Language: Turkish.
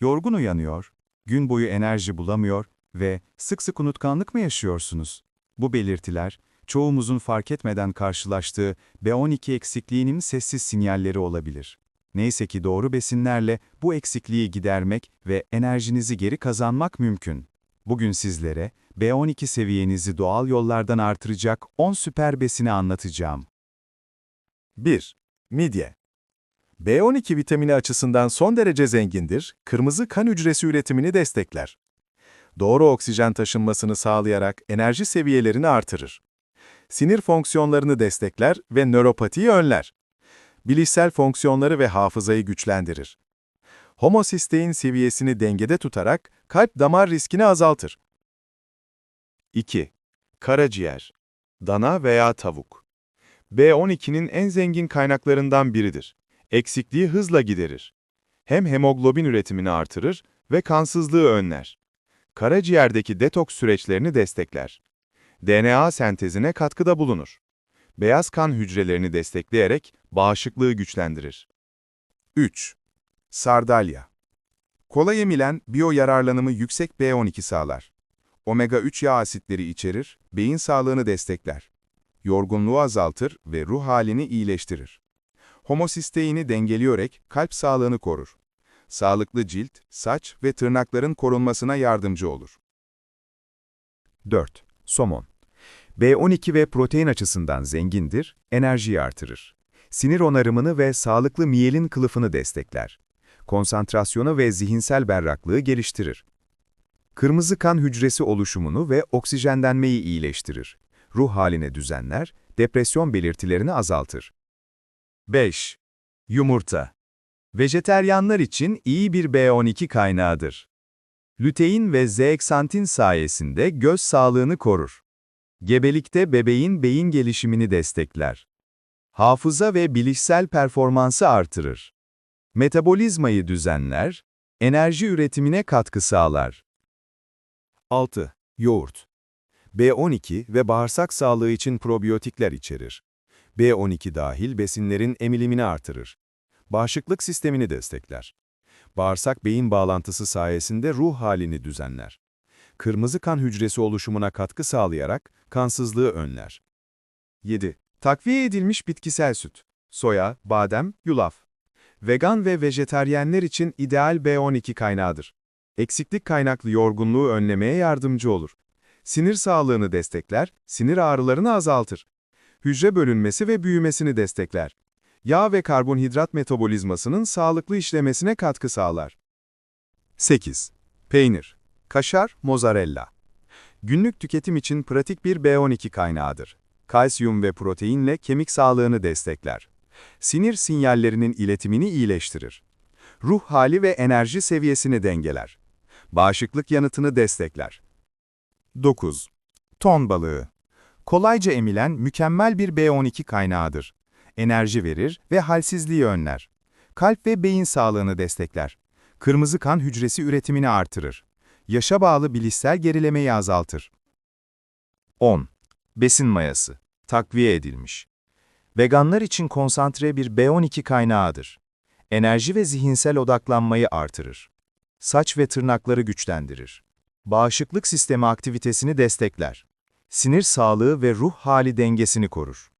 Yorgun uyanıyor, gün boyu enerji bulamıyor ve sık sık unutkanlık mı yaşıyorsunuz? Bu belirtiler, çoğumuzun fark etmeden karşılaştığı B12 eksikliğinin sessiz sinyalleri olabilir. Neyse ki doğru besinlerle bu eksikliği gidermek ve enerjinizi geri kazanmak mümkün. Bugün sizlere B12 seviyenizi doğal yollardan artıracak 10 süper besini anlatacağım. 1. Midye. B12 vitamini açısından son derece zengindir, kırmızı kan hücresi üretimini destekler. Doğru oksijen taşınmasını sağlayarak enerji seviyelerini artırır. Sinir fonksiyonlarını destekler ve nöropatiyi önler. Bilişsel fonksiyonları ve hafızayı güçlendirir. Homosistein seviyesini dengede tutarak kalp damar riskini azaltır. 2. Karaciğer. Dana veya tavuk. B12'nin en zengin kaynaklarından biridir. Eksikliği hızla giderir. Hem hemoglobin üretimini artırır ve kansızlığı önler. Karaciğerdeki detoks süreçlerini destekler. DNA sentezine katkıda bulunur. Beyaz kan hücrelerini destekleyerek bağışıklığı güçlendirir. 3. Sardalya. Kolay emilen biyo yararlanımı yüksek B12 sağlar. Omega-3 yağ asitleri içerir, beyin sağlığını destekler. Yorgunluğu azaltır ve ruh halini iyileştirir. Homosisteini dengeliyorek kalp sağlığını korur. Sağlıklı cilt, saç ve tırnakların korunmasına yardımcı olur. 4. Somon. B12 ve protein açısından zengindir, enerjiyi artırır. Sinir onarımını ve sağlıklı miyelin kılıfını destekler. Konsantrasyonu ve zihinsel berraklığı geliştirir. Kırmızı kan hücresi oluşumunu ve oksijenlenmeyi iyileştirir. Ruh haline düzenler, depresyon belirtilerini azaltır. 5. Yumurta. Vejeteryanlar için iyi bir B12 kaynağıdır. Lütein ve zeeksantin sayesinde göz sağlığını korur. Gebelikte bebeğin beyin gelişimini destekler. Hafıza ve bilişsel performansı artırır. Metabolizmayı düzenler, enerji üretimine katkı sağlar. 6. Yoğurt. B12 ve bağırsak sağlığı için probiyotikler içerir. B12 dahil besinlerin emilimini artırır. Bağışıklık sistemini destekler. Bağırsak-beyin bağlantısı sayesinde ruh halini düzenler. Kırmızı kan hücresi oluşumuna katkı sağlayarak kansızlığı önler. 7. Takviye edilmiş bitkisel süt. Soya, badem, yulaf. Vegan ve vejeteryenler için ideal B12 kaynağıdır. Eksiklik kaynaklı yorgunluğu önlemeye yardımcı olur. Sinir sağlığını destekler, sinir ağrılarını azaltır. Hücre bölünmesi ve büyümesini destekler. Yağ ve karbonhidrat metabolizmasının sağlıklı işlemesine katkı sağlar. 8. Peynir, kaşar, mozzarella. Günlük tüketim için pratik bir B12 kaynağıdır. Kalsiyum ve proteinle kemik sağlığını destekler. Sinir sinyallerinin iletimini iyileştirir. Ruh hali ve enerji seviyesini dengeler. Bağışıklık yanıtını destekler. 9. Ton balığı. Kolayca emilen mükemmel bir B12 kaynağıdır. Enerji verir ve halsizliği önler. Kalp ve beyin sağlığını destekler. Kırmızı kan hücresi üretimini artırır. Yaşa bağlı bilişsel gerilemeyi azaltır. 10. Besin mayası. Takviye edilmiş. Veganlar için konsantre bir B12 kaynağıdır. Enerji ve zihinsel odaklanmayı artırır. Saç ve tırnakları güçlendirir. Bağışıklık sistemi aktivitesini destekler. Sinir sağlığı ve ruh hali dengesini korur.